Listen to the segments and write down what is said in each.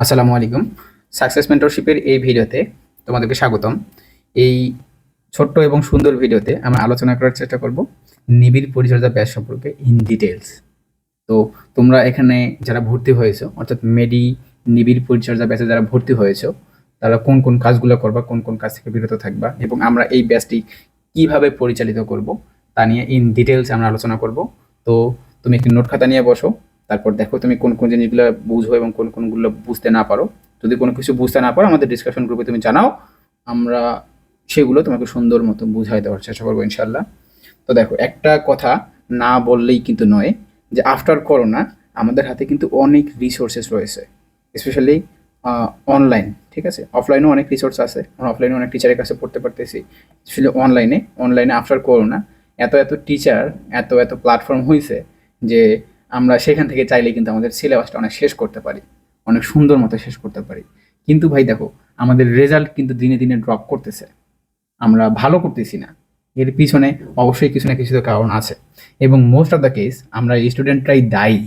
আসসালামু আলাইকুম। সাকসেস মেন্টরশিপের এই ভিডিওতে তোমাদেরকে স্বাগতম। এই ছোট্ট এবং সুন্দর ভিডিওতে আমরা আলোচনা করার চেষ্টা করব নিবিড় পরিচর্যা ব্যাস সম্পর্কে ইন ডিটেলস তো তোমরা এখানে যারা ভর্তি হয়েছো, অর্থাৎ মেডি নিবিড় পরিচর্যা ব্যাচে যারা ভর্তি হয়েছো, তারা কোন কোন কাজগুলো করবা, কোন কোন কাজ থেকে বিরত থাকবা এবং আমরা এই ব্যাচটি কীভাবে পরিচালিত করব তা নিয়ে ইন ডিটেলস আমরা আলোচনা করব। তো তুমি একটি নোট খাতা নিয়ে বসো। তারপর দেখো তুমি কোন কোন জিনিসগুলো বুঝো এবং কোন কোনগুলো বুঝতে না পারো। যদি কোনো কিছু বুঝতে না পারো, আমাদের ডিসকাশন গ্রুপে তুমি জানাও, আমরা সেগুলো তোমাকে সুন্দর মতো বুঝাই দেওয়ার চেষ্টা করব ইনশাল্লাহ তো দেখো, একটা কথা না বললেই কিন্তু নয় যে আফটার করোনা আমাদের হাতে কিন্তু অনেক রিসোর্সেস রয়েছে। স্পেশালি অনলাইন ঠিক আছে? অফলাইনেও অনেক রিসোর্স আছে। আমরা অফলাইনে অনেক টিচারের কাছে পড়তে পারতেছি। স্পেশালি অনলাইনে অনলাইনে আফটার করোনা এত এত টিচার এত এত প্ল্যাটফর্ম হয়েছে যে আমরা সেখান থেকে চাইলে কিন্তু আমাদের সিলেবাসটা অনেক শেষ করতে পারি, অনেক সুন্দর মতো শেষ করতে পারি। কিন্তু ভাই দেখো, আমাদের রেজাল্ট কিন্তু দিনে দিনে ড্রপ করতেছে। আমরা ভালো করতেছি না। এর পিছনে অবশ্যই কিছু না কিছু তো কারণ আছে। এবং মোস্ট অফ দ্য কেস আমরা স্টুডেন্টরাই দায়ী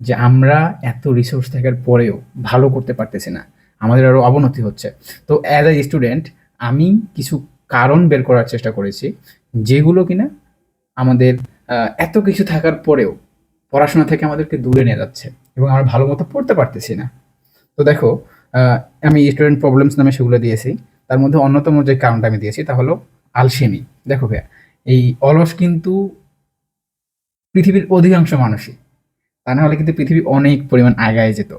যে আমরা এত রিসোর্স থাকার পরেও ভালো করতে পারতেছি না। আমাদের আরও অবনতি হচ্ছে। তো অ্যাজ এ স্টুডেন্ট আমি কিছু কারণ বের করার চেষ্টা করেছি যেগুলো কিনা আমাদের এত কিছু থাকার পরেও পড়াশোনা থেকে আমাদেরকে দূরে নিয়ে যাচ্ছে এবং আমরা ভালো মতো পড়তে পারতেছি না। তো দেখো আমি স্টুডেন্ট প্রবলেমস নামে সেগুলো দিয়েছি। তার মধ্যে অন্যতম যে কারণটা আমি দিয়েছি তা হলো আলসেমি দেখো ভাইয়া, এই অলস কিন্তু পৃথিবীর অধিকাংশ মানুষই। তা না হলে কিন্তু পৃথিবী অনেক পরিমাণ আগায় যেত।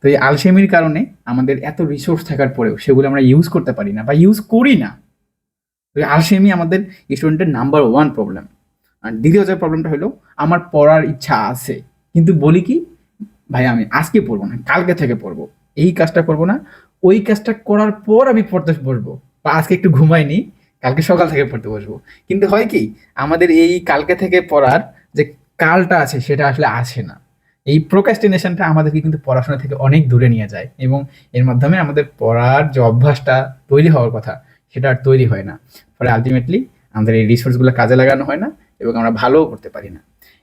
তো এই আলসেমির কারণে আমাদের এত রিসোর্স থাকার পরেও সেগুলো আমরা ইউজ করতে পারি না বা ইউজ করি না। তো আলসেমি আমাদের স্টুডেন্টের নাম্বার ওয়ান প্রবলেম দ্বিতীয় যে প্রবলেমটা হলো আমার পড়ার ইচ্ছা আছে। কিন্তু বলি কি, ভাই, আমি আজকে পড়ব না, কালকে থেকে পড়ব। এই কাজটা করব না, ওই কাজটা করার পর আমি পড়তে বসবো। বা আজকে একটু ঘুমাইনি, কালকে সকাল থেকে পড়তে বসবো। কিন্তু হয় কি, আমাদের এই কালকে থেকে পড়ার যে কালটা আছে, সেটা আসলে আসে না। এই প্রোকাস্টিনেশনটা আমাদেরকে কিন্তু পড়াশোনা থেকে অনেক দূরে নিয়ে যায় এবং এর মাধ্যমে আমাদের পড়ার যে অভ্যাসটা তৈরি হওয়ার কথা, সেটা আর তৈরি হয় না। ফলে আলটিমেটলি আমাদের এই রিসোর্সগুলো কাজে লাগানো হয় না এবং আমরা ভালোও করতে পারি না।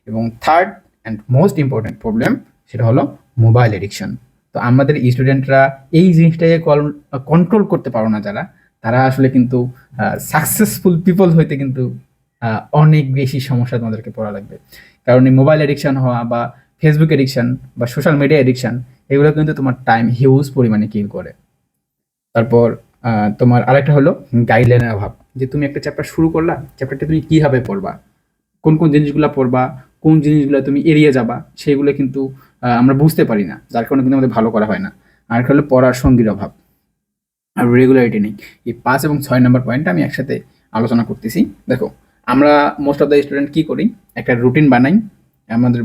এবং third and most important problem সেটা হলো মোবাইল এডিকশন তো আমাদের স্টুডেন্টরা এই জিনিসটাকে কন্ট্রোল করতে পারো না যারা, তারা আসলে কিন্তু সাকসেসফুল পিপল হইতে কিন্তু অনেক বেশি সমস্যা তোমাদেরকে পড়া লাগবে। কারণ এই মোবাইল এডিকশন হওয়া বা ফেসবুক এডিকশন বা সোশ্যাল মিডিয়া এডিকশন এগুলো কিন্তু তোমার টাইম হিউজ পরিমাণে কিল করে। তারপর তোমার আরেকটা হলো গাইডলাইনের অভাব। যে তুমি একটা চ্যাপ্টার শুরু করলা চ্যাপ্টারটা তুমি কীভাবে পড়বা? কোন কোন জিনিসগুলো পড়বা, কোন জিনিসগুলো তুমি এড়িয়ে যাবা, সেগুলো কিন্তু আমরা বুঝতে পারি না, যার কারণে কিন্তু আমাদের ভালো করা হয় না। আর হলো পড়ার সঙ্গীর অভাব। আর রেগুলারিটি নেই। এই পাঁচ এবং ছয় নম্বর পয়েন্ট আমি একসাথে আলোচনা করতেছি। দেখো, আমরা মোস্ট অফ দ্য স্টুডেন্ট কী করি? একটা রুটিন বানাই। আমাদের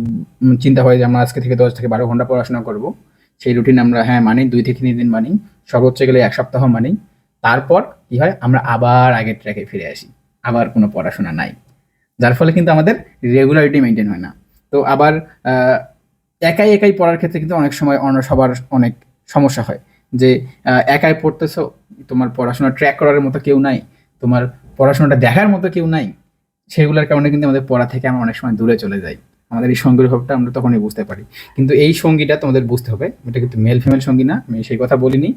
চিন্তা হয় যে আমরা আজকে থেকে দশ থেকে বারো ঘণ্টা পড়াশোনা করব। সেই রুটিন আমরা হ্যাঁ মানি, দুই থেকে তিন দিন মানি। সর্বোচ্চ গেলে এক সপ্তাহ মানি। তারপর কি হয়? আমরা আবার আগের ট্র্যাকে ফিরে আসি। আবার কোনো পড়াশোনা নাই। যার ফলে কিন্তু আমাদের রেগুলারিটি মেনটেন হয় না। তো আবার একাই একাই পড়ার ক্ষেত্রে কিন্তু অনেক সময় অন্য সবার অনেক সমস্যা হয়। যে একাই পড়তেছো, তোমার পড়াশোনা ট্র্যাক করার মতো কেউ নাই, তোমার পড়াশোনাটা দেখার মতো কেউ নাই, সেগুলোর কারণে কিন্তু আমাদের পড়া থেকে আমরা অনেক সময় দূরে চলে যাই। আমাদের এই সঙ্গীর ভাবটা আমরা তখনই বুঝতে পারি। কিন্তু এই সঙ্গীটা তোমাদের বুঝতে হবে, এটা কিন্তু মেল ফিমেল সঙ্গী না, আমি সেই কথা বলিনি।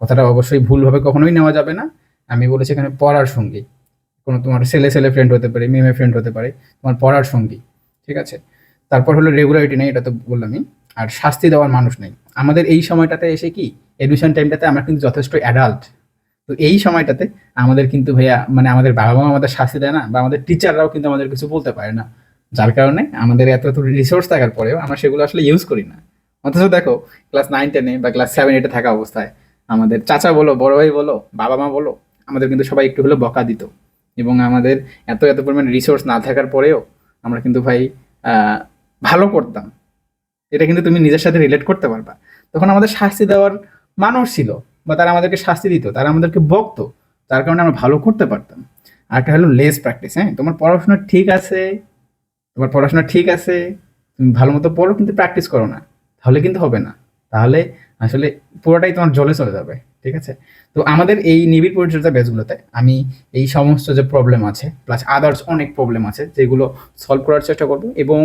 কথাটা অবশ্যই ভুলভাবে কখনোই নেওয়া যাবে না। আমি বলেছি এখানে পড়ার সঙ্গী। কোনো তোমার ছেলে ছেলে ফ্রেন্ড হতে পারে মেয়ে মেয়ে ফ্রেন্ড হতে পারে, তোমার পড়ার সঙ্গী, ঠিক আছে? তারপর হলো রেগুলারিটি নেই, এটা তো বললামই আর শাস্তি দেওয়ার মানুষ নেই। আমাদের এই সময়টাতে এসে কি? এডমিশন টাইমটাতে আমরা কিন্তু যথেষ্ট অ্যাডাল্ট তো এই সময়টাতে আমাদের কিন্তু ভাইয়া মানে আমাদের বাবা মা আমাদের শাস্তি দেয় না, বা আমাদের টিচাররাও কিন্তু আমাদের কিছু বলতে পারে না। যার কারণে আমাদের এত এত রিসোর্স থাকার পরেও আমরা সেগুলো আসলে ইউজ করি না। অথচ দেখো ক্লাস নাইন টেনে বা ক্লাস সেভেন এইটে থাকা অবস্থায় আমাদের চাচা বলো, বড় ভাই বলো বাবা মা বলো, আমাদের কিন্তু সবাই একটু হলেও বকা দিত। এবং আমাদের এত এত পরিমাণ রিসোর্স না থাকার পরেও আমরা কিন্তু ভাই ভালো করতাম। এটা কিন্তু তুমি নিজের সাথে রিলেট করতে পারবা। তখন আমাদের শাস্তি দেওয়ার মানুষ ছিল বা তারা আমাদেরকে শাস্তি দিত, তারা আমাদেরকে বকতো তার কারণে আমরা ভালো করতে পারতাম। আর একটা হলো লেস প্র্যাকটিস হ্যাঁ? তোমার পড়াশোনা ঠিক আছে, তোমার পড়াশোনা ঠিক আছে, তুমি ভালো মতো পড়ো, কিন্তু প্র্যাকটিস করো না। তাহলে কিন্তু হবে না। তাহলে আসলে পুরোটাই তোমার জলে চলে যাবে। ঠিক আছে? তো আমাদের এই নিবিড় পরিচর্যা ব্যাচগুলোতে আমি এই সমস্ত যে প্রবলেম আছে প্লাস আদার্স অনেক প্রবলেম আছে, যেগুলো সলভ করার চেষ্টা করব এবং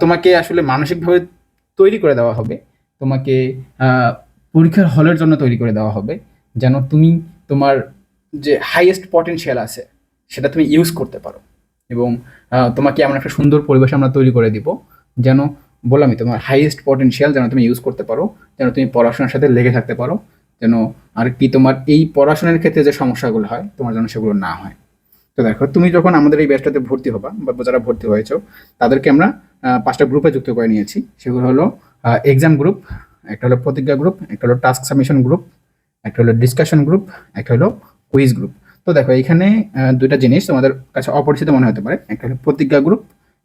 তোমাকে আসলে মানসিকভাবে তৈরি করে দেওয়া হবে। তোমাকে পরীক্ষার হলের জন্য তৈরি করে দেওয়া হবে, যেন তুমি তোমার যে হাইয়েস্ট পটেনশিয়াল আছে, সেটা তুমি ইউজ করতে পারো। এবং তোমাকে এমন একটা সুন্দর পরিবেশ আমরা তৈরি করে দিব, যেন বললামই তোমার হাইয়েস্ট পটেনশিয়াল যেন তুমি ইউজ করতে পারো, যেন তুমি পড়াশোনার সাথে লেগে থাকতে পারো যেন আর কি তোমার এই পড়াশোনার ক্ষেত্রে যে সমস্যাগুলো হয়, তোমার যেন সেগুলো না হয়। তো দেখো, তুমি যখন আমাদের এই ব্যাচটাতে ভর্তি হবা বা যারা ভর্তি হয়েছো, তাদেরকে আমরা পাঁচটা গ্রুপে যুক্ত করে নিয়েছি। সেগুলো হলো এক্সাম গ্রুপ একটা হলো প্রতিজ্ঞা গ্রুপ একটা হলো টাস্ক সাবমিশন গ্রুপ একটা হলো ডিসকাশন গ্রুপ একটা হলো কুইজ গ্রুপ তো দেখো, এখানে দুইটা জিনিস তোমাদের কাছে অপরিচিত মনে হতে পারে। একটা হলো প্রতিজ্ঞা গ্রুপ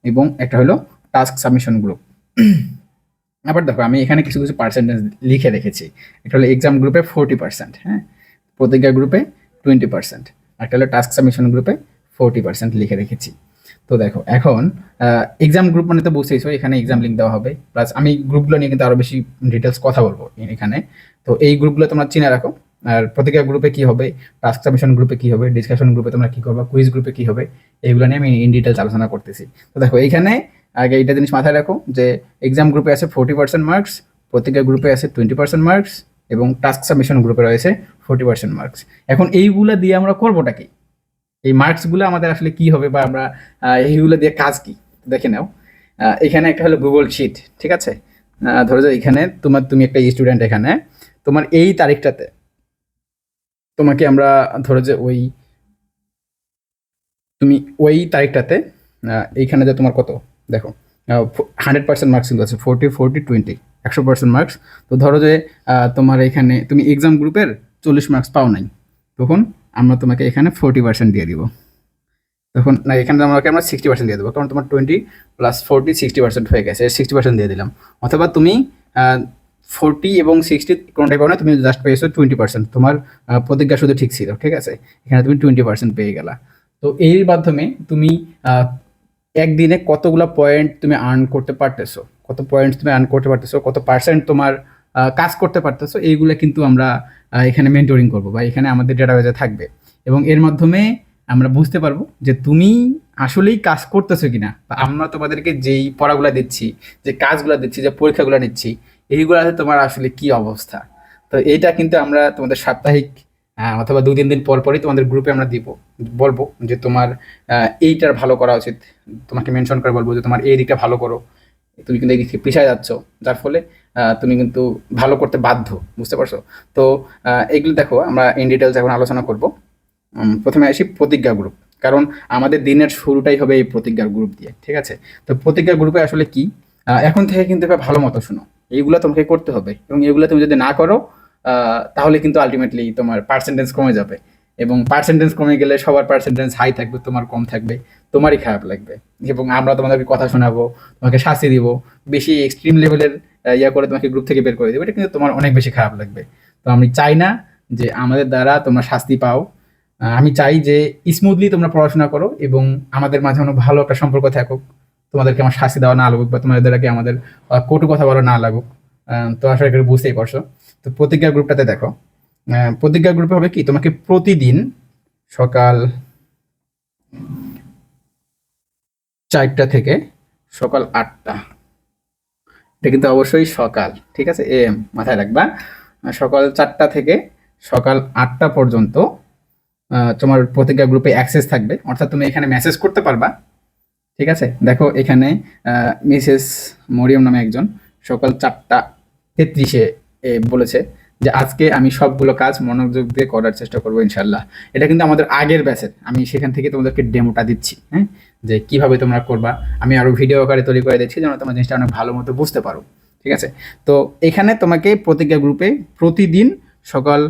এবং একটা হলো টাস্ক সাবমিশন গ্রুপ আবার দেখো, আমি এখানে কিছু কিছু পার্সেন্টেজ লিখে রেখেছি। একটা হলো এক্সাম গ্রুপে ফোরটি পার্সেন্ট হ্যাঁ? প্রতিজ্ঞা গ্রুপে টোয়েন্টি পার্সেন্ট একটা হলো টাস্ক সাবমিশন গ্রুপে ফোরটি পার্সেন্ট লিখে রেখেছি। তো দেখো, এখন এক্সাম গ্রুপ মানে তো বুঝতেইছো, এখানে এক্সাম লিঙ্ক দেওয়া হবে। প্লাস আমি গ্রুপগুলো নিয়ে কিন্তু আরও বেশি ডিটেলস কথা বলব এখানে। তো এই গ্রুপগুলো তোমরা চিনে রাখো, আর প্রতিজ্ঞা গ্রুপে কি হবে টাস্ক সাবমিশন গ্রুপে কি হবে ডিসকাশন গ্রুপে তোমরা কি করবে কুইজ গ্রুপে কি হবে এইগুলো নিয়ে আমি ইন ডিটেলস আলোচনা করতেছি। তো দেখো এইখানে আগে এইটা জিনিস মাথায় রাখো যে এক্সাম গ্রুপে আছে ফোর্টি পার্সেন্ট মার্কস প্রতিজ্ঞা গ্রুপে আছে টোয়েন্টি পার্সেন্ট মার্কস এবং টাস্ক সাবমিশন গ্রুপে রয়েছে ফোর্টি পার্সেন্ট মার্কস এখন এইগুলা দিয়ে আমরা করবোটা কি? এই মার্কসগুলো আমাদের আসলে কি হবে বা আমরা এইগুলো দিয়ে কাজ কি? দেখে নাও। এখানে একটা হলো গুগল শিট ঠিক আছে? ধরো যে এখানে তোমার, তুমি একটা স্টুডেন্ট এখানে, তোমার এই তারিখটাতে তোমাকে আমরা ধরো যে ওই, তুমি ওই তারিখটাতে এইখানে যে তোমার কত? দেখো হান্ড্রেড পার্সেন্ট মার্কস কিন্তু আছে ফোরটি ফোরটি টোয়েন্টি একশো পার্সেন্ট মার্কস তো ধরো যে তোমার এখানে, তুমি এক্সাম গ্রুপের চল্লিশ মার্কস পাও নাই, তখন আমরা তোমাকে এখানে ফোরটি পার্সেন্ট দিয়ে দিব। তখন, না, এখানে আমাকে আমরা সিক্সটি পার্সেন্ট দিয়ে দেবো, কারণ তোমার twenty plus forty sixty percent হয়ে গেছে সিক্সটি পার্সেন্ট দিয়ে দিলাম। অথবা তুমি ফোরটি এবং সিক্সটি কোনোটাই পাও না, তুমি জাস্ট পেয়েছ টোয়েন্টি পার্সেন্ট তোমার প্রতিজ্ঞা শুধু ঠিক ছিল, ঠিক আছে? এখানে তুমি টোয়েন্টি পার্সেন্ট পেয়ে গেলা। তো এর মাধ্যমে তুমি একদিনে কতগুলো পয়েন্ট তুমি আর্ন করতে পারতেছো? কত পয়েন্ট তুমি আর্ন করতে পারতেছো? কত পার্সেন্ট তোমার কাজ করতে পারতেছো? এইগুলো কিন্তু আমরা এখানে মেন্টরিং করব বা এখানে আমাদের ডেটাবেজে থাকবে। এবং এর মাধ্যমে আমরা বুঝতে পারব যে তুমি আসলেই কাজ করতেছো কিনা বা আমরা তোমাদেরকে যেই পড়াগুলো দিচ্ছি, যে কাজগুলো দিচ্ছি, যে পরীক্ষাগুলো নিচ্ছি, এইগুলাতে তোমার আসলে কি অবস্থা? তো এইটা কিন্তু আমরা তোমাদের সাপ্তাহিক অথবা দু, তিন দিন পর পরই তোমাদের গ্রুপে আমরা দিব। বলব যে তোমার এইটার ভালো করা উচিত। তোমাকে মেনশন করে বলব যে তোমার এই দিকটা ভালো করো। তুমি কিন্তু এই পিছিয়ে যাচ্ছ। যার ফলে তুমি কিন্তু ভালো করতে বাধ্য। বুঝতে পারছ? তো এগুলো দেখো, আমরা ইন ডিটেলস এখন আলোচনা করব। প্রথমে আসি প্রতিজ্ঞা গ্রুপ কারণ আমাদের দিনের শুরুটাই হবে এই প্রতিজ্ঞার গ্রুপ দিয়ে, ঠিক আছে? তো প্রতিজ্ঞা গ্রুপে আসলে কি? এখন থেকে কিন্তু ভালো মতো শোনো। এইগুলো তোমাকে করতে হবে এবং এগুলো তুমি যদি না করো তাহলে কিন্তু আলটিমেটলি তোমার পার্সেন্টেজ কমে যাবে। এবং পার্সেন্টেজ কমে গেলে সবার পার্সেন্টেজ হাই থাকবে, তোমার কম থাকবে, তোমারই খারাপ লাগবে। এবং আমরা তোমাদেরকে কথা শোনাবো, তোমাকে শাস্তি দিব, বেশি এক্সট্রিম লেভেলের ইয়া করে তোমাকে গ্রুপ থেকে বের করে দেবো, এটা কিন্তু তোমার অনেক বেশি খারাপ লাগবে। তো আমি চাই না যে আমাদের দ্বারা তোমরা শাস্তি পাও। আমি চাই যে স্মুথলি তোমরা পড়াশোনা করো এবং আমাদের মাঝে অনেক ভালো একটা সম্পর্ক থাকুক। তোমাদেরকে আমার শাস্তি দেওয়া না লাগুক বা তোমাদের দ্বারা কি আমাদের কটু কথা বলা না লাগুক। তো আশা করি বুঝতেই পারছ। তো প্রতিজ্ঞা গ্রুপটাতে দেখো। প্রতিজ্ঞা গ্রুপে হবে কি? তোমাকে প্রতিদিন সকাল চারটা থেকে সকাল আটটা। এটা কিন্তু অবশ্যই সকাল, ঠিক আছে? এম মাথায় রাখবা। সকাল চারটা থেকে সকাল আটটা পর্যন্ত তোমার প্রতিজ্ঞা গ্রুপে অ্যাক্সেস থাকবে। অর্থাৎ তুমি এখানে মেসেজ করতে পারবা, ঠিক আছে? দেখো এখানে মিসেস মরিয়ম নামে একজন সকাল চারটা তেত্রিশে বলেছে যে আজকে আমি সবগুলো কাজ মনোযোগ দিয়ে করার চেষ্টা করব ইনশাল্লাহ এটা কিন্তু আমাদের আগের ব্যাচের আমি সেখান থেকে তোমাদেরকে ডেমোটা দিচ্ছি হ্যাঁ? যে কীভাবে তোমরা করবা। আমি আরও ভিডিও আকারে তৈরি করে দিচ্ছি যেন তোমার জিনিসটা অনেক ভালো মতো বুঝতে পারো, ঠিক আছে? তো এখানে তোমাকে প্রতিজ্ঞা গ্রুপে প্রতিদিন সকাল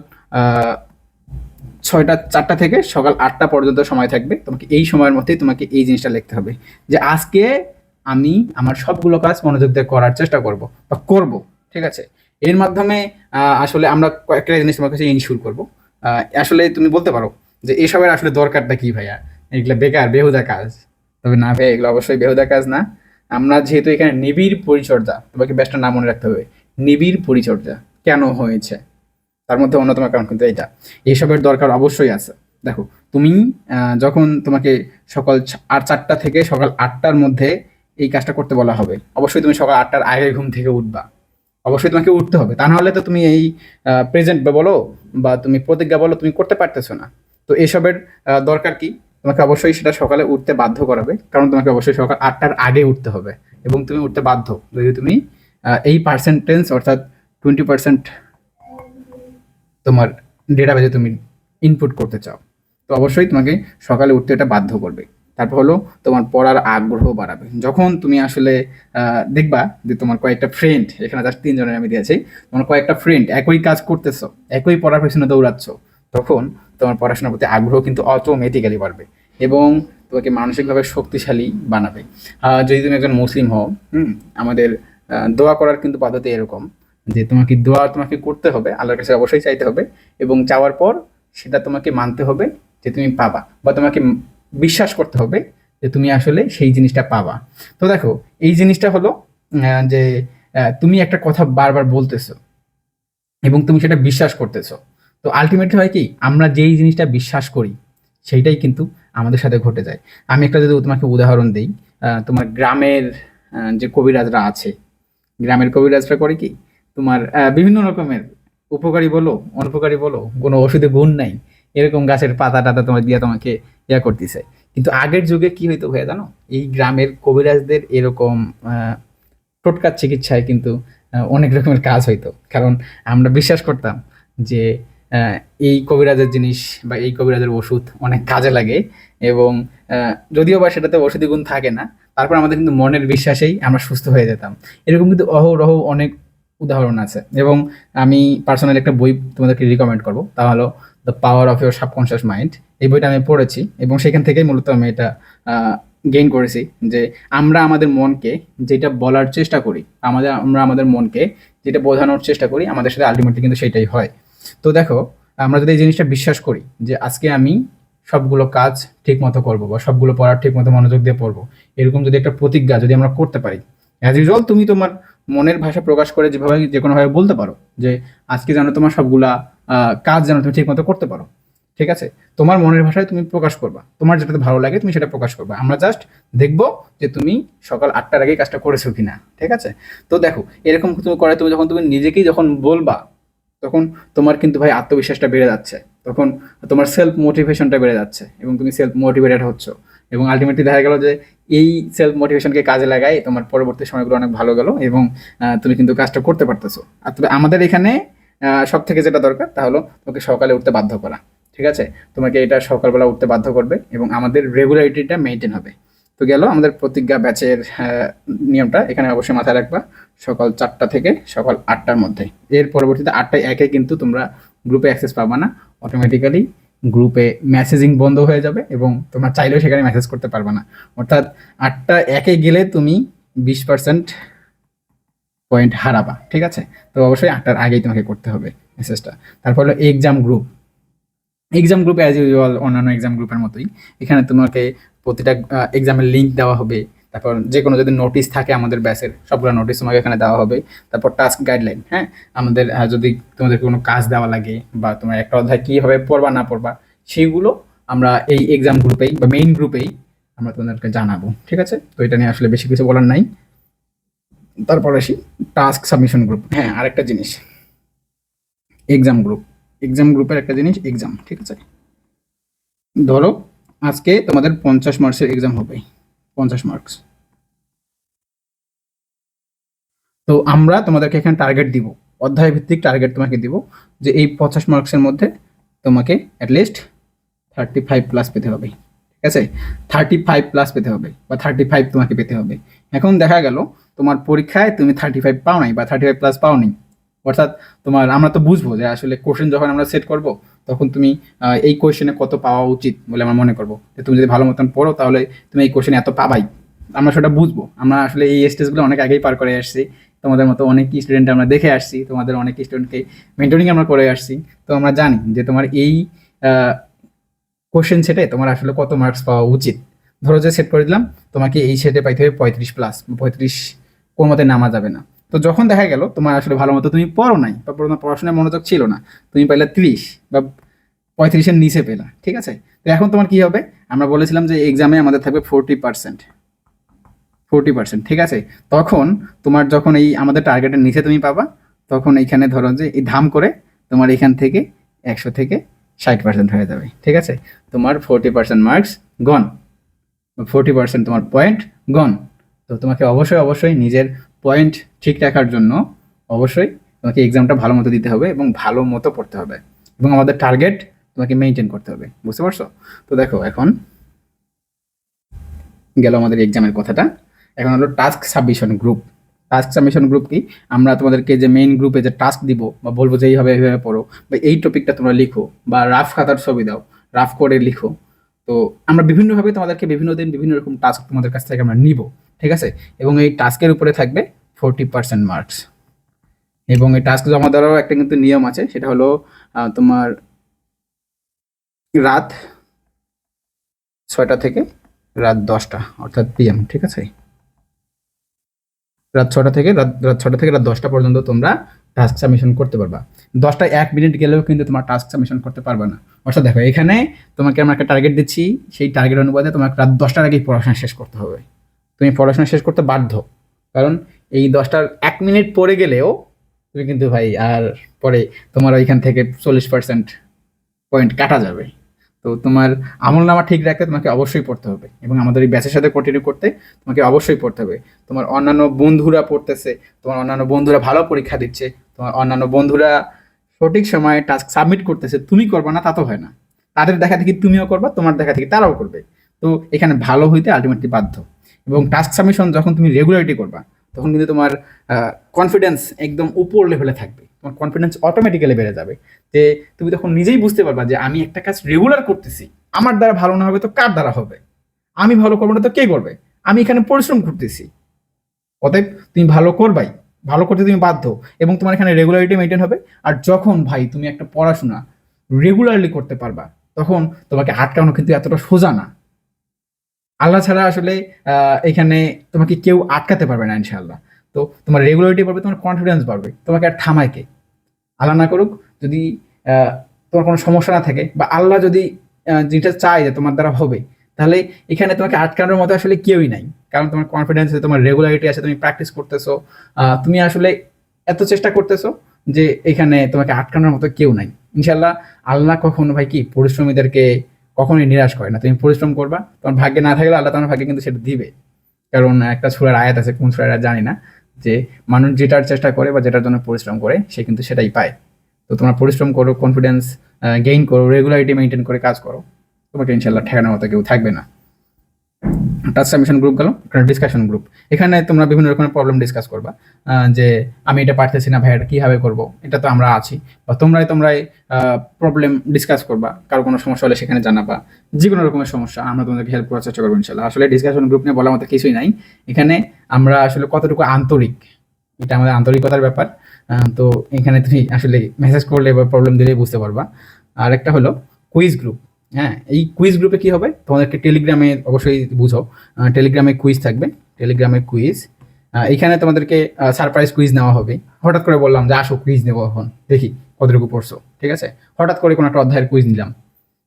ছয়টা, চারটা থেকে সকাল আটটা পর্যন্ত সময় থাকবে। তোমাকে এই সময়ের মধ্যেই তোমাকে এই জিনিসটা লিখতে হবে যে আজকে আমি আমার সবগুলো কাজ মনোযোগ দিয়ে করার চেষ্টা করব বা করব, ঠিক আছে? এর মাধ্যমে আসলে আমরা কয়েকটা জিনিস তোমার কাছে ইনশিওর করব। আসলে তুমি বলতে পারো যে এসবের আসলে দরকারটা কি ভাইয়া? এগুলো বেকার, বেহুদা কাজ। তবে না ভাই এগুলো অবশ্যই বেহুদা কাজ না। আমরা যেহেতু এখানে নিবিড় পরিচর্যা, তোমাকে বেস্টটা নাম মনে রাখতে হবে, নিবিড় পরিচর্যা কেন হয়েছে? তার মধ্যে অন্যতম কারণ কিন্তু এটা এইসবের দরকার অবশ্যই আছে। দেখো, তুমি যখন তোমাকে সকাল আর চারটা থেকে সকাল আটটার মধ্যে এই কাজটা করতে বলা হবে, অবশ্যই তুমি সকাল আটটার আগে ঘুম থেকে উঠবা। অবশ্যই তোমাকে উঠতে হবে। তা নাহলে তো তুমি এই প্রেজেন্ট বলো বা তুমি প্রতিজ্ঞা বলো তুমি করতে পারতেছো না। তো এসবের দরকার কি? তোমাকে অবশ্যই সেটা সকালে উঠতে বাধ্য করাবে। কারণ তোমাকে অবশ্যই সকাল আটটার আগে উঠতে হবে এবং তুমি উঠতে বাধ্য। যদি তুমি এই পার্সেন্টেজ অর্থাৎ টোয়েন্টি পার্সেন্ট তোমার ডেটাবেজে তুমি ইনপুট করতে চাও, তো অবশ্যই তোমাকে সকালে উঠতে এটা বাধ্য করবে। তারপর হলো তোমার পড়ার আগ্রহ বাড়াবে। যখন তুমি আসলে দেখবা যে তোমার কয়েকটা ফ্রেন্ড এখানে জাস্ট তিনজনের আমি দিয়েছি, তোমার কয়েকটা ফ্রেন্ড একই কাজ করতেছো, একই পড়ার পেছনে দৌড়াচ্ছ, তখন তোমার পড়াশোনার প্রতি আগ্রহ কিন্তু অটোমেটিক্যালি বাড়বে এবং তোমাকে মানসিকভাবে শক্তিশালী বানাবে। যদি তুমি একজন মুসলিম হও, হুম, আমাদের দোয়া করার কিন্তু পদ্ধতি এরকম যে তোমাকে দোয়া তোমাকে করতে হবে, আল্লাহর কাছে অবশ্যই চাইতে হবে এবং চাওয়ার পর সেটা তোমাকে মানতে হবে যে তুমি পাবা বা তোমাকে বিশ্বাস করতে হবে যে তুমি আসলে সেই জিনিসটা পাবা। তো দেখো, এই জিনিসটা হলো যে তুমি একটা কথা বারবার বলতেছো এবং তুমি সেটা বিশ্বাস করতেছো। তো আলটিমেটলি হয় কি, আমরা যেই জিনিসটা বিশ্বাস করি, সেইটাই কিন্তু আমাদের সাথে ঘটে যায়। আমি একটা যদি তোমাকে উদাহরণ দিই তোমার গ্রামের যে কবিরাজরা আছে, গ্রামের কবিরাজরা করে কি, তোমার বিভিন্ন রকমের, উপকারী বলো, অনুপকারী বলো, কোনো ওষুধে গুণ নাই এরকম গাছের পাতা টাতা তোমার দিয়ে তোমাকে ইয়া করতেছে। কিন্তু আগের যুগে কি হইতো ভাইয়া জানো? এই গ্রামের কবিরাজদের এরকম টোটকার চিকিৎসায় কিন্তু অনেক রকমের কাজ হইতো। কারণ আমরা বিশ্বাস করতাম যে এই কবিরাজের জিনিস বা এই কবিরাজের ওষুধ অনেক কাজে লাগে এবং যদিও বা সেটাতে ওষুধি গুণ থাকে না, তারপর আমাদের কিন্তু মনের বিশ্বাসেই আমরা সুস্থ হয়ে যেতাম। এরকম কিন্তু অহরহ অনেক উদাহরণ আছে। এবং আমি পার্সোনালি একটা বই তোমাদেরকে রিকমেন্ড করব। তা হলো the power of your subconscious mind এই বইটা আমি পড়েছি এবং সেখান থেকেই মূলত আমি এটা গেইন করেছি যে আমরা আমাদের মনকে যেটা বলার চেষ্টা করি, আমাদের, আমরা আমাদের মনকে যেটা বোঝানোর চেষ্টা করি, আমাদের সাথে আলটিমেটলি কিন্তু সেটাই হয়। তো দেখো, আমরা যদি এই জিনিসটা বিশ্বাস করি যে আজকে আমি সবগুলো কাজ ঠিক মতো করব বা সবগুলো পড়ার ঠিক মতো মনোযোগ দিয়ে পড়ব, এরকম যদি একটা প্রতিজ্ঞা যদি আমরা করতে পারি অ্যাজ ইউজুয়াল তুমি তোমার মনের ভাষা প্রকাশ করে যেভাবে যে কোনোভাবে বলতে পারো যে আজকে যেন তোমার সবগুলা কাজ যেন তুমি ঠিকমতো করতে পারো। ঠিক আছে? তোমার মনের ভাষায় তুমি প্রকাশ করবা। তোমার যেটাতে ভালো লাগে তুমি সেটা প্রকাশ করবা। আমরা জাস্ট দেখব যে তুমি সকাল আটটার আগে কাজটা করেছ কিনা। ঠিক আছে? তো দেখো, এরকম তুমি করে তুমি যখন তুমি নিজেকেই যখন বলবা, তখন তোমার কিন্তু ভাই আত্মবিশ্বাসটা বেড়ে যাচ্ছে। তখন তোমার সেলফ মোটিভেশনটা বেড়ে যাচ্ছে এবং তুমি সেলফ মোটিভেটেড হচ্ছ। এবং আলটিমেটলি দেখা গেল যে এই সেলফ মোটিভেশনকে কাজে লাগাই তোমার পরবর্তী সময়গুলো অনেক ভালো গেল এবং তুমি কিন্তু কাজটা করতে পারতেছো। আর তবে আমাদের এখানে সব থেকে যেটা দরকার তা হলো তোমাকে সকালে উঠতে বাধ্য করা, ঠিক আছে? তোমাকে এটা সকালবেলা উঠতে বাধ্য করবে এবং আমাদের রেগুলারিটিটা মেনটেন হবে। তো গেল আমাদের প্রতিজ্ঞা ব্যাচের নিয়মটা, এখানে অবশ্যই মাথায় রাখবা, সকাল চারটা থেকে সকাল আটটার মধ্যে। এর পরবর্তীতে আটটায় একে কিন্তু তোমরা গ্রুপে অ্যাক্সেস পাবা না। অটোমেটিক্যালি গ্রুপে মেসেজিং বন্ধ হয়ে যাবে এবং তোমরা চাইলেও সেখানে মেসেজ করতে পারবে না। অর্থাৎ আটটা একে গেলে তুমি বিশ পার্সেন্ট পয়েন্ট হারাবা, ঠিক আছে? তো অবশ্যই আটটার আগেই তোমাকে করতে হবে মেসেজটা তারপর হলো exam group exam group as usual অন্যান্য এক্সাম গ্রুপের মতোই। এখানে তোমাকে প্রতিটা এক্সামের লিঙ্ক দেওয়া হবে। তারপর যে কোনো যদি নোটিশ থাকে আমাদের ব্যাচের সবগুলো নোটিশ তোমাকে এখানে দেওয়া হবে। তারপর টাস্ক গাইডলাইন হ্যাঁ? আমাদের যদি তোমাদের কোনো কাজ দেওয়া লাগে বা তোমার একটা অধ্যায় কীভাবে পড়বা, না পড়বা সেইগুলো আমরা এই এক্সাম গ্রুপেই বা মেইন গ্রুপেই আমরা তোমাদেরকে জানাব, ঠিক আছে? তো এটা নিয়ে আসলে বেশি কিছু বলার নাই। তারপর আসি টাস্ক সাবমিশন গ্রুপ হ্যাঁ আরেকটা জিনিস। এক্সাম গ্রুপ এক্সাম গ্রুপের একটা জিনিস এক্সাম ঠিক আছে? ধরো, আজকে তোমাদের পঞ্চাশ মার্কসের এক্সাম হবে। পঞ্চাশ মার্কস। তো আমরা তোমাদেরকে এখানে টার্গেট দিব। অধ্যায় ভিত্তিক টার্গেট তোমাকে দিব যে এই পঞ্চাশ মার্কসের মধ্যে তোমাকে অ্যাটলিস্ট থার্টি ফাইভ প্লাস পেতে হবে। ঠিক আছে? থার্টি ফাইভ প্লাস পেতে হবে বা থার্টি ফাইভ তোমাকে পেতে হবে। এখন দেখা গেল, তোমার পরীক্ষায় তুমি থার্টি ফাইভ পাও নাই বা থার্টি ফাইভ প্লাস পাও নি। অর্থাৎ তোমার, আমরা তো বুঝব যে আসলে কোশ্চেন যখন আমরা সেট করব, তখন তুমি এই কোশ্চেনে কত পাওয়া উচিত বলে আমরা মনে করব। যে তুমি যদি ভালো মতন পড়ো, তাহলে তুমি এই কোশ্চেনে এত পাবাই। আমরা সেটা বুঝব। আমরা আসলে এই স্টেজগুলো অনেক আগেই পার করে আসছি। তোমাদের মতো অনেক স্টুডেন্ট আমরা দেখে আসছি। তোমাদের অনেক স্টুডেন্টকে মেন্টরিং আমরা করে আসছি। তো আমরা জানি যে তোমার এই কোশ্চেন সেটে তোমার আসলে কত মার্কস পাওয়া উচিত? ধরো যে সেট করে দিলাম, তোমাকে এই সেটে পাইতে হবে পঁয়ত্রিশ প্লাস পঁয়ত্রিশ কোন মতে নামা যাবে না। তো যখন দেখা গেল তোমার আসলে ভালো মতো তুমি পড়ো নাই, বা পড়াশোনায় মনোযোগ ছিল না, তুমি পাইলে ত্রিশ বা পঁয়ত্রিশের নিচে পেলা, ঠিক আছে? তো এখন তোমার কি হবে? আমরা বলেছিলাম যে এক্সামে আমাদের থাকবে ফোরটি পার্সেন্ট ফোরটি পার্সেন্ট ঠিক আছে? তখন তোমার যখন এই আমাদের টার্গেটের নিচে তুমি পাবা, তখন এইখানে ধরো যে এই ধাম করে তোমার এখান থেকে একশো থেকে ষাট পার্সেন্ট হয়ে যাবে, ঠিক আছে? তোমার forty percent marks gone forty percent তোমার পয়েন্ট গন তো তোমাকে অবশ্যই অবশ্যই নিজের পয়েন্ট ঠিক রাখার জন্য অবশ্যই তোমাকে এক্সামটা ভালো মতো দিতে হবে এবং ভালো মতো পড়তে হবে এবং আমাদের টার্গেট তোমাকে মেনটেন করতে হবে, বুঝতে পারছ? তো দেখো, এখন গেল আমাদের এক্সামের কথাটা। এখন হলো task submission group task submission group কি? আমরা তোমাদেরকে যে মেইন গ্রুপে যে টাস্ক দিব, বা বলব যে এইভাবে এইভাবে পড়ো, বা এই টপিকটা তোমরা লিখো, বা রাফ খাতার ছবি দাও রাফ করে লিখো। তো আমরা বিভিন্নভাবে তোমাদেরকে বিভিন্ন দিন বিভিন্ন রকম টাস্ক তোমাদের কাছ থেকে আমরা নিব, ঠিক আছে? এবং এই টাস্কের উপরে থাকবে ফোরটি পার্সেন্ট মার্কস এবং এই টাস্ক জমা দেওয়ারও একটা কিন্তু নিয়ম আছে, সেটা হলো তোমার রাত ছয়টা থেকে রাত দশটা, অর্থাৎ পিএম ঠিক আছে? রাত ছটা থেকে রাত রাত ছটা থেকে রাত দশটা পর্যন্ত তোমরা টাস্ক সাবমিশন করতে পারবা। দশটা এক মিনিট গেলেও কিন্তু তোমার টাস্ক সাবমিশন করতে পারবে না। অর্থাৎ দেখো, এখানে তোমাকে আমরা একটা টার্গেট দিচ্ছি, সেই টার্গেট অনুপাতে তোমাকে রাত দশটার আগেই পড়াশোনা শেষ করতে হবে। তুমি পড়াশোনা শেষ করতে বাধ্য। কারণ এই দশটার এক মিনিট পরে গেলেও তুমি কিন্তু ভাই আর পরে তোমার ওইখান থেকে চল্লিশ পার্সেন্ট পয়েন্ট কাটা যাবে। তো তোমার আমল নামা ঠিক রাখতে তোমাকে অবশ্যই পড়তে হবে এবং আমাদের এই ব্যাচের সাথে কন্টিনিউ করতে তোমাকে অবশ্যই পড়তে হবে। তোমার অন্যান্য বন্ধুরা পড়তেছে, তোমার অন্যান্য বন্ধুরা ভালো পরীক্ষা দিচ্ছে, তোমার অন্যান্য বন্ধুরা সঠিক সময়ে টাস্ক সাবমিট করতেছে, তুমি করবে না, তা তো হয় না। তাদের দেখা দেখি তুমিও করবা, তোমার দেখা দেখি তারাও করবে। তো এখানে ভালো হইতে আলটিমেটলি বাধ্য। এবং টাস্ক সাবমিশন যখন তুমি রেগুলারিটি করবা, তখন কিন্তু তোমার কনফিডেন্স একদম উপর লেভেলে থাকবে। তোমার কনফিডেন্স অটোমেটিক্যালি বেড়ে যাবে। যে তুমি তখন নিজেই বুঝতে পারবা যে আমি একটা কাজ রেগুলার করতেছি, আমার দ্বারা ভালো না হবে তো কার দ্বারা হবে? আমি ভালো করব না তো কে করবে? আমি এখানে পরিশ্রম করতেছি। অতএব তুমি ভালো করবাই, ভালো করতে তুমি বাধ্য এবং তোমার এখানে রেগুলারিটি মেনটেন হবে। আর যখন ভাই তুমি একটা পড়াশোনা রেগুলারলি করতে পারবা, তখন তোমাকে আটকানো কিন্তু এতটা সোজা না। আল্লাহ ছাড়া আসলে এখানে তোমাকে কেউ আটকাতে পারবে না ইনশাআল্লাহ। তো তোমার রেগুলারিটি বাড়বে, তোমার কনফিডেন্স বাড়বে। তোমাকে আর থামায় কে? আল্লাহ না করুক, যদি তোমার কোনো সমস্যা না থাকে বা আল্লাহ যদি যেটা চায় যে তোমার দ্বারা হবে, তাহলে এখানে তোমাকে আটকানোর মতো আসলে কেউই নাই। কারণ তোমার কনফিডেন্স আছে, তোমার রেগুলারিটি আছে, তুমি প্র্যাকটিস করতেছো তুমি আসলে এত চেষ্টা করতেছো যে এখানে তোমাকে আটকানোর মতো কেউ নাই। ইনশাল্লাহ আল্লাহ কখনো ভাই কি পরিশ্রমীদেরকে কখনোই নিরাশ করে না। তুমি পরিশ্রম করবা, তোমার ভাগ্যে না থাকলে আল্লাহ তোমার ভাগ্যে কিন্তু সেটা দিবে। কারণ একটা সুরার আয়াত আছে, কোন সুরার জানি না। যে মানুষ যেটার চেষ্টা করে বা যেটার জন্য পরিশ্রম করে, সে কিন্তু সেটাই পায়। তো তোমার পরিশ্রম করো কনফিডেন্স গেইন করো রেগুলারিটি মেনটেন করে কাজ করো। তোমাকে ইনশাল্লাহ ঠেকানোর মতো কেউ থাকবে না। টাচ সাবমিশন গ্রুপ গেল ডিসকাশন গ্রুপ এখানে তোমরা বিভিন্ন রকমের প্রবলেম ডিসকাস করবা যে আমি এটা পারতেছি না ভাই এটা কীভাবে করব? এটা তো আমরা আছি। বা তোমরাই তোমরাই প্রবলেম ডিসকাস করবা, কারও কোনো সমস্যা হলে সেখানে জানাবা। যে কোনো রকমের সমস্যা, আমরা তোমাদেরকে হেল্প করার চেষ্টা করব ইনশাল্লাহ। আসলে ডিসকাশন গ্রুপ নিয়ে বলার মতো কিছুই নাই। এখানে আমরা আসলে কতটুকু আন্তরিক, এটা আমাদের আন্তরিকতার ব্যাপার। তো এখানে তুমি আসলে মেসেজ করলে বা প্রবলেম দিলেই বুঝতে পারবা। আর একটা হলো কুইজ গ্রুপ হ্যাঁ এই কুইজ গ্রুপে কি হবে? তোমাদেরকে টেলিগ্রামে অবশ্যই বুঝো টেলিগ্রামে কুইজ থাকবে। টেলিগ্রামে কুইজ এখানে তোমাদেরকে সারপ্রাইজ কুইজ নেওয়া হবে। হঠাৎ করে বললাম যে, আসো কুইজ নেব এখন। দেখি কতটুকু পড়ছো। ঠিক আছে? হঠাৎ করে কোনো একটা অধ্যায়ের কুইজ নিলাম।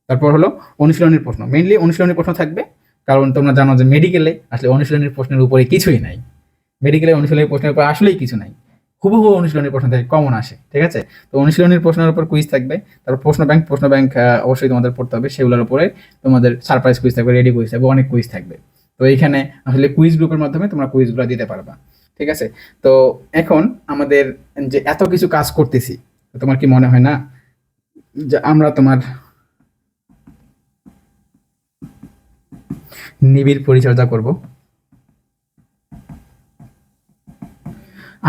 তারপর হলো অনুশীলনের প্রশ্ন। মেনলি অনুশীলনের প্রশ্ন থাকবে। কারণ তোমরা জানো যে মেডিকেলে আসলে অনুশীলনের প্রশ্নের উপরে কিছুই নাই। মেডিকেলে অনুশীলনের প্রশ্নের উপর আসলেই কিছু নাই। হুবহু অনুশীলনের প্রশ্ন থেকে কমন আসে, ঠিক আছে? তো অনুশীলনের প্রশ্নের উপর কুইজ থাকবে, তারপর প্রশ্ন ব্যাংক প্রশ্ন ব্যাংক অবশ্যই তোমাদের পড়তে হবে, সেগুলোর উপরে তোমাদের সারপ্রাইজ কুইজ থাকবে রেডি কুইজ থাকবে, অনেক কুইজ থাকবে। তো এইখানে আসলে কুইজ গ্রুপের মাধ্যমে তোমরা কুইজগুলো দিতে পারবা, ঠিক আছে? তো এখন আমাদের যে এত কিছু কাজ করতেছি, তোমার কি মনে হয় না? যে আমরা তোমার নিবিড় পরিচর্যা করব।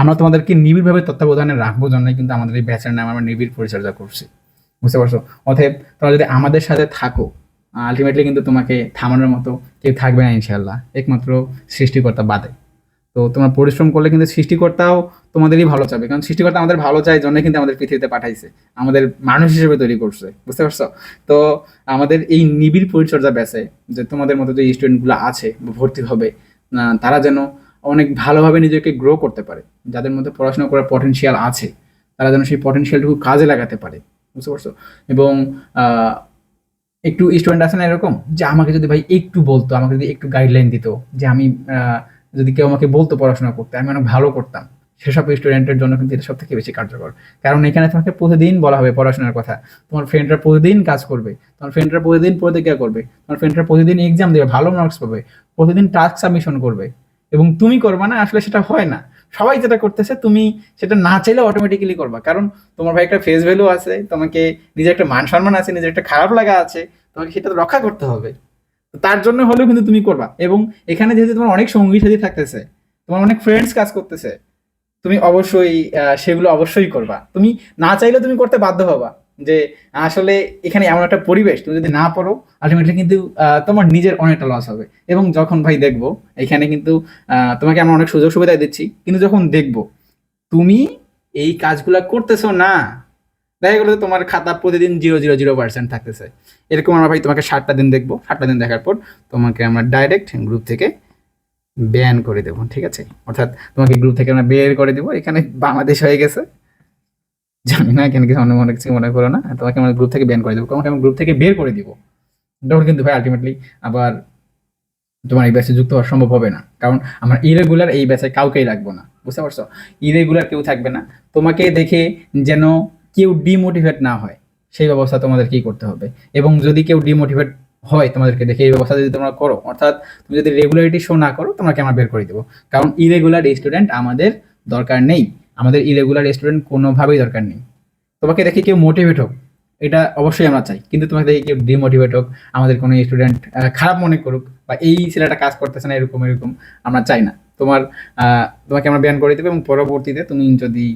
আমরা তোমাদেরকে নিবিড়ভাবে তত্ত্বাবধানে রাখব জন্যই কিন্তু আমাদের এই ব্যাচের নাম আমরা নিবিড় পরিচর্যা করছি। বুঝতে পারছ? অতএব তোমরা যদি আমাদের সাথে থাকো আলটিমেটলি কিন্তু তোমাকে থামানোর মতো কেউ থাকবে না ইনশাল্লাহ একমাত্র সৃষ্টিকর্তা বাদে। তো তোমরা পরিশ্রম করলে কিন্তু সৃষ্টিকর্তাও তোমাদেরই ভালো চাবে। কারণ সৃষ্টিকর্তা আমাদের ভালো চাই জন্য কিন্তু আমাদের পৃথিবীতে পাঠাইছে। আমাদের মানুষ হিসেবে তৈরি করছে। বুঝতে পারছ? তো আমাদের এই নিবিড় পরিচর্যা ব্যাচে যে তোমাদের মতো যে স্টুডেন্টগুলো আছে, ভর্তি হবে তারা যেন অনেক ভালোভাবে নিজেকে গ্রো করতে পারে। যাদের মধ্যে পড়াশোনা করার পটেনশিয়াল আছে, তারা যেন সেই পটেনশিয়ালটুকু কাজে লাগাতে পারে। বুঝতে পারছ? এবং একটু স্টুডেন্ট আছে না এরকম যে আমাকে যদি ভাই একটু বলতো, আমাকে যদি একটু গাইডলাইন দিত যে আমি যদি কেউ আমাকে বলতো পড়াশোনা করতে, আমি অনেক ভালো করতাম। সেসব স্টুডেন্টের জন্য কিন্তু এটা সব থেকে বেশি কার্যকর। কারণ এখানে তোমাকে প্রতিদিন বলা হবে পড়াশোনার কথা। তোমার ফ্রেন্ডরা প্রতিদিন কাজ করবে। তোমার ফ্রেন্ডরা প্রতিদিন প্রতিজ্ঞা করবে। তোমার ফ্রেন্ডরা প্রতিদিন এক্সাম দেবে, ভালো মার্কস পাবে। প্রতিদিন টাস্ক সাবমিশন করবে। এবং তুমি করবা না, আসলে সেটা হয় না। সবাই যেটা করতেছে, তুমি সেটা না চাইলে অটোমেটিক্যালি করবা। কারণ তোমার ভাই একটা ফেস ভ্যালু আছে, তোমাকে নিজের একটা মান সম্মান আছে, নিজের একটা খারাপ লাগা আছে, তোমাকে সেটা রক্ষা করতে হবে। তার জন্য হলেও কিন্তু তুমি করবা। এবং এখানে যেহেতু তোমার অনেক সঙ্গী সাথী থাকতেছে, তোমার অনেক ফ্রেন্ডস কাজ করতেছে, তুমি অবশ্যই সেগুলো অবশ্যই করবা। তুমি না চাইলে তুমি করতে বাধ্য হবা। যে আসলে এখানে এমন একটা পরিবেশ, তুমি যদি না পড়ো আলটিমেটলি কিন্তু তোমার নিজের অনেকটা লস হবে। এবং যখন ভাই দেখব, এখানে কিন্তু তোমাকে আমরা অনেক সুযোগ সুবিধা দিচ্ছি, কিন্তু যখন দেখব, তুমি এই কাজগুলা করতেছো না? দেখা গেলো তোমার খাতা প্রতিদিন জিরো জিরো জিরো পার্সেন্ট থাকতেছে। এরকম আমরা ভাই তোমাকে ষাটটা দিন দেখব। ষাটটা দিন দেখার পর তোমাকে আমরা ডাইরেক্ট গ্রুপ থেকে ব্যান করে দেবো, ঠিক আছে? অর্থাৎ তোমাকে গ্রুপ থেকে আমরা বের করে দেবো। এখানে বাংলাদেশ হয়ে গেছে। জানি না এখানে কিছু অনেক কিছু মনে করো না। তোমাকে আমরা গ্রুপ থেকে ব্যান করে দেবো। তোমাকে আমরা গ্রুপ থেকে বের করে দিব। তখন কিন্তু ভাই আলটিমেটলি আবার তোমার এই ব্যাচে যুক্ত হওয়া সম্ভব হবে না। কারণ আমরা ইরেগুলার এই ব্যাচে কাউকেই রাখব না। বুঝতে পারছ? ইরেগুলার কেউ থাকবে না। তোমাকে দেখে যেন কেউ ডিমোটিভেট না হয়, সেই ব্যবস্থা তোমাদের কি করতে হবে। এবং যদি কেউ ডিমোটিভেট হয় তোমাদেরকে দেখে, এই ব্যবস্থা যদি তোমরা করো, অর্থাৎ তুমি যদি রেগুলারিটি শো না করো, তোমাকে আমরা বের করে দেবো। কারণ ইরেগুলার স্টুডেন্ট আমাদের দরকার নেই। আমাদের ইরেগুলার স্টুডেন্ট কোনোভাবেই দরকার নেই। তোমাকে দেখে কেউ মোটিভেট হোক, এটা অবশ্যই আমরা চাই। কিন্তু তোমাকে দেখে কেউ ডিমোটিভেট হোক, আমাদের কোনো স্টুডেন্ট খারাপ মনে করুক বা এই ছেলেটা কাজ করতেছে না এরকম এরকম, আমরা চাই না। তোমার তোমাকে আমরা ব্যান করে দেবো এবং পরবর্তীতে তুমি যদি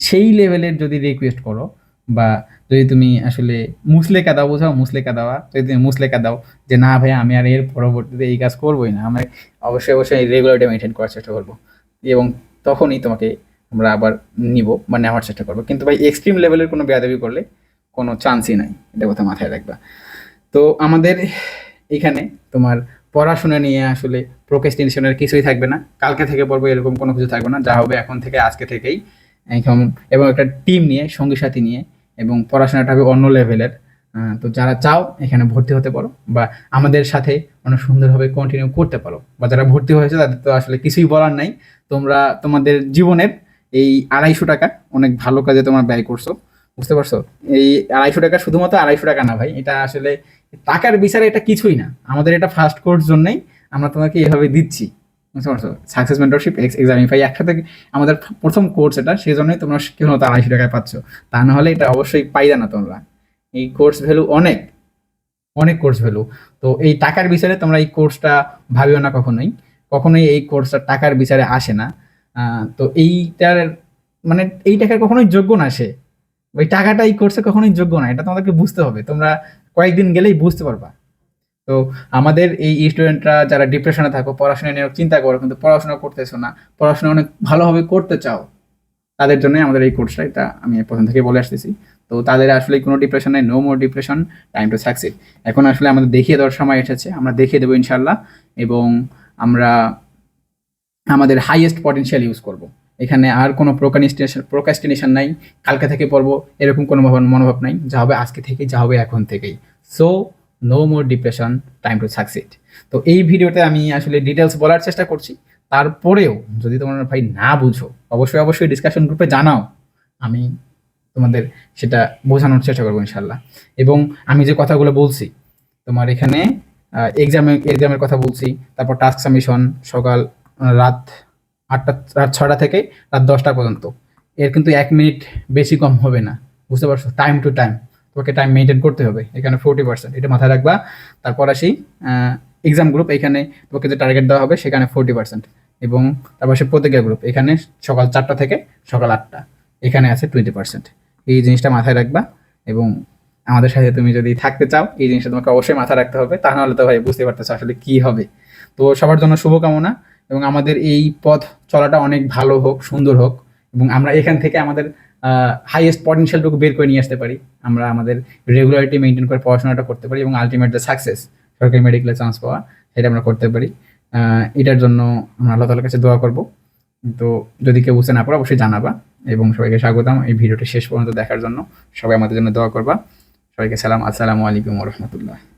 সেই লেভেলের যদি রিকোয়েস্ট করো বা যদি তুমি আসলে মুসলেকা দাও, বোঝাও মুসলেকা দেওয়া যদি তুমি মুসলেকা দাও যে না ভাই আমি আর এর পরবর্তীতে এই কাজ করবোই না আমি অবশ্যই অবশ্যই রেগুলারটা মেনটেন করার চেষ্টা করব। এবং তখনই তোমাকে আমরা আবার নিব বা নেওয়ার চেষ্টা করব। কিন্তু ভাই এক্সট্রিম লেভেলের কোনো বেয়াদবি করলে কোনো চান্সই নাই। এটা কথা মাথায় রাখবা। তো আমাদের এখানে তোমার পড়াশোনা নিয়ে আসলে প্রোকেস্টিনেশনের কিছুই থাকবে না। কালকে থেকে পড়ব, এরকম কোনো কিছু থাকবে না। যা হবে এখন থেকে, আজকে থেকেই। এবং একটা টিম নিয়ে সঙ্গী সাথী নিয়ে, এবং পড়াশোনাটা হবে অন্য লেভেলের তো যারা চাও, এখানে ভর্তি হতে পারো বা আমাদের সাথে অনেক সুন্দরভাবে কন্টিনিউ করতে পারো। বা যারা ভর্তি হয়েছে, তাদের তো আসলে কিছুই বলার নাই। তোমরা, তোমাদের জীবনের এই আড়াইশো টাকা, অনেক ভালো কাজে তোমরা ব্যয় করছ। বুঝতে পারছ? এই আড়াইশো টাকা শুধুমাত্র আড়াইশো টাকা না ভাই, এটা আসলে টাকার বিচারে এটা কিছুই না। আমাদের এটা ফার্স্ট কোর্স জন্যই আমরা তোমাকে এভাবে দিচ্ছি। বুঝতে পারছ? সাকসেস মেন্টরশিপ এক্সামিফাই একসাথে আমাদের প্রথম কোর্স এটা, সেই জন্যই তোমরা কেবলমাত্র আড়াইশো টাকায় পাচ্ছ। তা না হলে এটা অবশ্যই পাইদা না তোমরা। এই কোর্স ভ্যালু অনেক। অনেক কোর্স ভ্যালু তো এই টাকার বিচারে তোমরা এই কোর্সটা ভাবিও না কখনোই। কখনোই এই কোর্সটা টাকার বিচারে আসে না। তো এইটার মানে এই টাকার কখনোই যোগ্য না সে। ওই টাকাটা এই কোর্সে কখনোই যোগ্য না, এটা তোমাদেরকে বুঝতে হবে। তোমরা কয়েকদিন গেলেই বুঝতে পারবা। তো আমাদের এই স্টুডেন্টরা যারা ডিপ্রেশনে থাকো, পড়াশোনা নিয়ে চিন্তা করো, কিন্তু পড়াশোনা করতেছো না, পড়াশোনা অনেক ভালোভাবে করতে চাও, তাদের জন্য আমাদের এই কোর্সটা এটা আমি প্রথম থেকে বলে আসতেছি। তো তাদের আসলে কোনো ডিপ্রেশন নেই no more depression time to succeed এখন আসলে আমাদের দেখিয়ে দেওয়ার সময় এসেছে, আমরা দেখিয়ে দেবো ইনশাল্লাহ এবং আমরা আমাদের হাইয়েস্ট পটেনশিয়াল ইউজ করব। এখানে আর কোনো প্রোকানিস্টেশন প্রোকাস্টিনেশন নাই, কালকে থেকে পড়ব, এরকম কোনো ভাব- মনোভাব নাই, যা হবে আজকে থেকেই, যা হবে এখন থেকেই। So no more depression time to succeed তো এই ভিডিওতে আমি আসলে ডিটেলস বলার চেষ্টা করছি। তারপরেও যদি তোমার ভাই না বুঝো, অবশ্যই অবশ্যই ডিসকাশন গ্রুপে জানাও। আমি তোমাদের সেটা বোঝানোর চেষ্টা করব ইনশাল্লাহ। এবং আমি যে কথাগুলো বলছি, তোমার এখানে এক্সামে এক্সামের কথা বলছি, তারপর টাস্ক সাবমিশন সকাল রাত আটটা, রাত ছটা থেকে রাত দশটা পর্যন্ত। এর কিন্তু এক মিনিট বেশি কম হবে না, বুঝতে পারছ? টাইম টু টাইম তোমাকে টাইম মেনটেন করতে হবে, এখানে ফোর্টি পার্সেন্ট এটা মাথায় রাখবা। তারপর আসি এক্সাম গ্রুপ এখানে তোমাকে যে টার্গেট দেওয়া হবে, সেখানে ফোর্টি পার্সেন্ট এবং তারপর সে প্রতিজ্ঞা গ্রুপ এখানে সকাল চারটা থেকে সকাল আটটা। এখানে আছে টোয়েন্টি পার্সেন্ট এই জিনিসটা মাথায় রাখবা এবং আমাদের সাথে তুমি যদি থাকতে চাও, এই জিনিসটা তোমাকে অবশ্যই মাথায় রাখতে হবে। তা নাহলে তো ভাই বুঝতে পারতেছো আসলে কি হবে। তো সবার জন্য শুভকামনা এবং আমাদের এই পথ চলাটা অনেক ভালো হোক, সুন্দর হোক এবং আমরা এখান থেকে আমাদের হাইয়েস্ট পটেনশিয়ালটুকু বের করে নিয়ে আসতে পারি। আমরা আমাদের রেগুলারিটি মেনটেন করে পড়াশোনাটা করতে পারি এবং আলটিমেট সাকসেস সরকারি মেডিকেলে চান্স পাওয়া, সেটা আমরা করতে পারি। এটার জন্য আমরা আল্লাহ তালার কাছে দোয়া করব। তো যদি কেউ বুঝতে না পারো, অবশ্যই জানাবা এবং সবাইকে স্বাগতম এই ভিডিওটি শেষ পর্যন্ত দেখার জন্য। সবাই আমাদের জন্য দোয়া করবা। সবাইকে সালাম। আসসালামু আলাইকুম রহমতুল্লাহ।